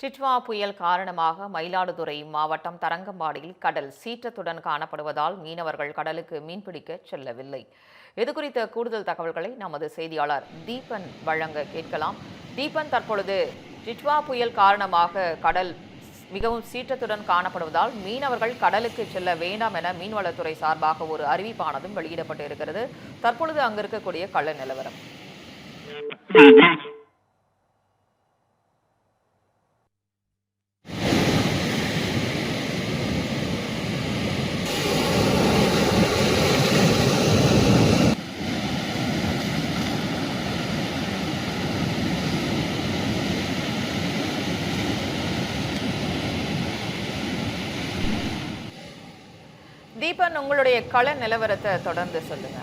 டிட்வா புயல் காரணமாக மயிலாடுதுறை மாவட்டம் தரங்கம்பாடியில் கடல் சீற்றத்துடன் காணப்படுவதால் மீனவர்கள் கடலுக்கு மீன்பிடிக்க செல்லவில்லை. இது குறித்த கூடுதல் தகவல்களை நமது செய்தியாளர் தீபன் வழங்க கேட்கலாம். தீபன் தற்பொழுது டிட்வா புயல் காரணமாக கடல் மிகவும் சீற்றத்துடன் காணப்படுவதால் மீனவர்கள் கடலுக்கு செல்ல வேண்டாம் என மீன்வளத்துறை சார்பாக ஒரு அறிவிப்பானதும் வெளியிடப்பட்டு இருக்கிறது தற்பொழுது அங்கு இருக்கக்கூடிய கள நிலவரம் தீபன் உங்களுடைய கள நிலவரத்தை தொடர்ந்து சொல்லுங்க.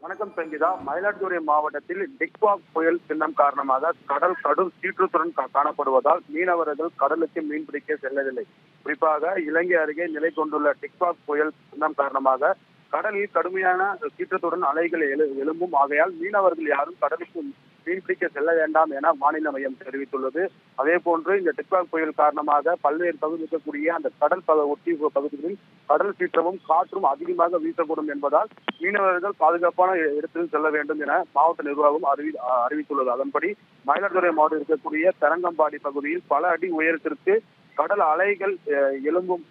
வணக்கம் சங்கீதா மயிலாடுதுறை மாவட்டத்தில் டிக்வா புயல் சின்னம் காரணமாக கடல் கடும் சீற்றத்துடன் கா- காணப்படுவதால் மீனவர்கள் கடலுக்கு மீன்பிடிக்க செல்லவில்லை. குறிப்பாக இலங்கை அருகே நிலை கொண்டுள்ள டிக்வா புயல் சின்னம் காரணமாக கடலில் கடுமையான சீற்றத்துடன் அலைகள் எழு எழும்பும். ஆகையால் மீனவர்கள் யாரும் கடலுக்கு மீன்பிடிக்க செல்ல வேண்டாம் என மாநில மையம் தெரிவித்துள்ளது. அதே போன்று இந்த டிக்டாக் புயல் காரணமாக பல்வேறு பகுதி இருக்கக்கூடிய அந்த கடல் பக ஒட்டி பகுதிகளில் கடல் சீற்றமும் காற்றும் அதிகமாக வீசக்கூடும் என்பதால் மீனவர்கள் பாதுகாப்பான இடத்தில் செல்ல வேண்டும் என மாவட்ட நிர்வாகம் அறிவி அறிவித்துள்ளது. அதன்படி மயிலாடுதுறை மாவட்டம் இருக்கக்கூடிய தரங்கம்பாடி பகுதியில் பல அடி உயரத்திற்கு கடல் அலைகள் எழும்பும்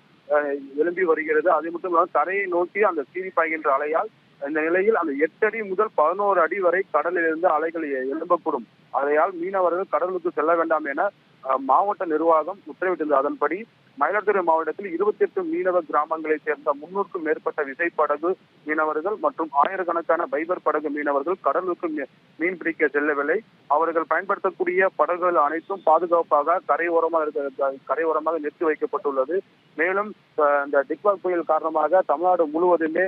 எழும்பி வருகிறது. அது மட்டும் இல்லாமல் தரையை நோக்கி அந்த சீறி பாய்கின்ற அலையால் இந்த நிலையில் அந்த எட்டு அடி முதல் பதினோரு அடி வரை கடலிலிருந்து அலைகள் எழும்பக்கூடும். அதையால் மீனவர்கள் கடலுக்கு செல்ல வேண்டாம் என அஹ், மாவட்ட நிர்வாகம் உத்தரவிட்டிருந்தது. அதன்படி மயிலாடுதுறை மாவட்டத்தில் இருபத்தி எட்டு மீனவ கிராமங்களைச் சேர்ந்த முன்னூறுக்கும் மேற்பட்ட விசைப்படகு மீனவர்கள் மற்றும் ஆயிரக்கணக்கான பைபர் படகு மீனவர்கள் கடலுக்கு மீ- மீன் பிடிக்க செல்லவில்லை. அவர்கள் பயன்படுத்தக்கூடிய படகுகள் அனைத்தும் பாதுகாப்பாக கரையோரமாக இருக்க கரையோரமாக நிறுத்தி வைக்கப்பட்டுள்ளது. மேலும் இந்த டிக்வாக் புயல் காரணமாக தமிழ்நாடு முழுவதுமே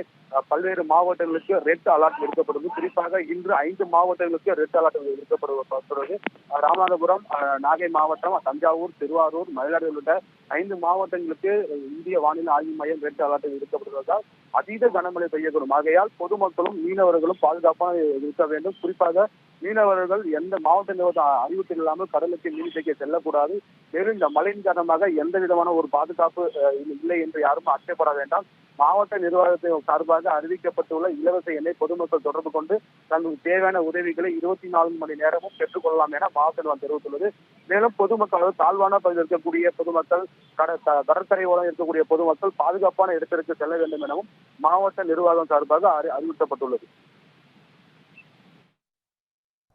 பல்வேறு மாவட்டங்களுக்கு ரெட் அலர்ட் எடுக்கப்படுது குறிப்பாக இன்று ஐந்து மாவட்டங்களுக்கு ரெட் அலர்ட் விடுக்கப்படுவது ராமநாதபுரம் அஹ், நாகை மாவட்டம் தஞ்சாவூர் திருவாரூர் மயிலாடுதுறை உள்ளிட்ட ஐந்து மாவட்டங்களுக்கு இந்திய வானிலை ஆய்வு மையம் ரெட் அலர்ட் விடுக்கப்படுவதால் அதீத கனமழை பெய்யக்கூடும். ஆகையால் பொதுமக்களும் மீனவர்களும் பாதுகாப்பாக இருக்க வேண்டும். குறிப்பாக மீனவர்கள் எந்த மாவட்ட நிர்வாகம் அறிவிப்பு இல்லாமல் கடலுக்கு மீன் பிடிக்க செல்லக்கூடாது. மேலும் இந்த மழையின் காரணமாக எந்த விதமான ஒரு பாதுகாப்பு இல்லை என்று யாரும் அச்சப்பட வேண்டாம். மாவட்ட நிர்வாகத்தின் சார்பாக அறிவிக்கப்பட்டுள்ள இலவச எண்ணை பொதுமக்கள் தொடர்பு கொண்டு தங்களுக்கு தேவையான உதவிகளை இருபத்தி நான்கு மணி நேரமும் பெற்றுக்கொள்ளலாம் என மாவட்ட நிர்வாகம் தெரிவித்துள்ளது. மேலும் பொதுமக்கள் தாழ்வான பகுதியில் இருக்கக்கூடிய பொதுமக்கள் கட- கடற்கரை ஓரம் இருக்கக்கூடிய பொதுமக்கள் பாதுகாப்பான இடத்திற்கு செல்ல வேண்டும் எனவும் மாவட்ட நிர்வாகம் சார்பாக அறி- அறிவுறுத்தப்பட்டுள்ளது.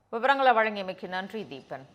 விவரங்களை வழங்கியமைக்கு நன்றி தீபன்.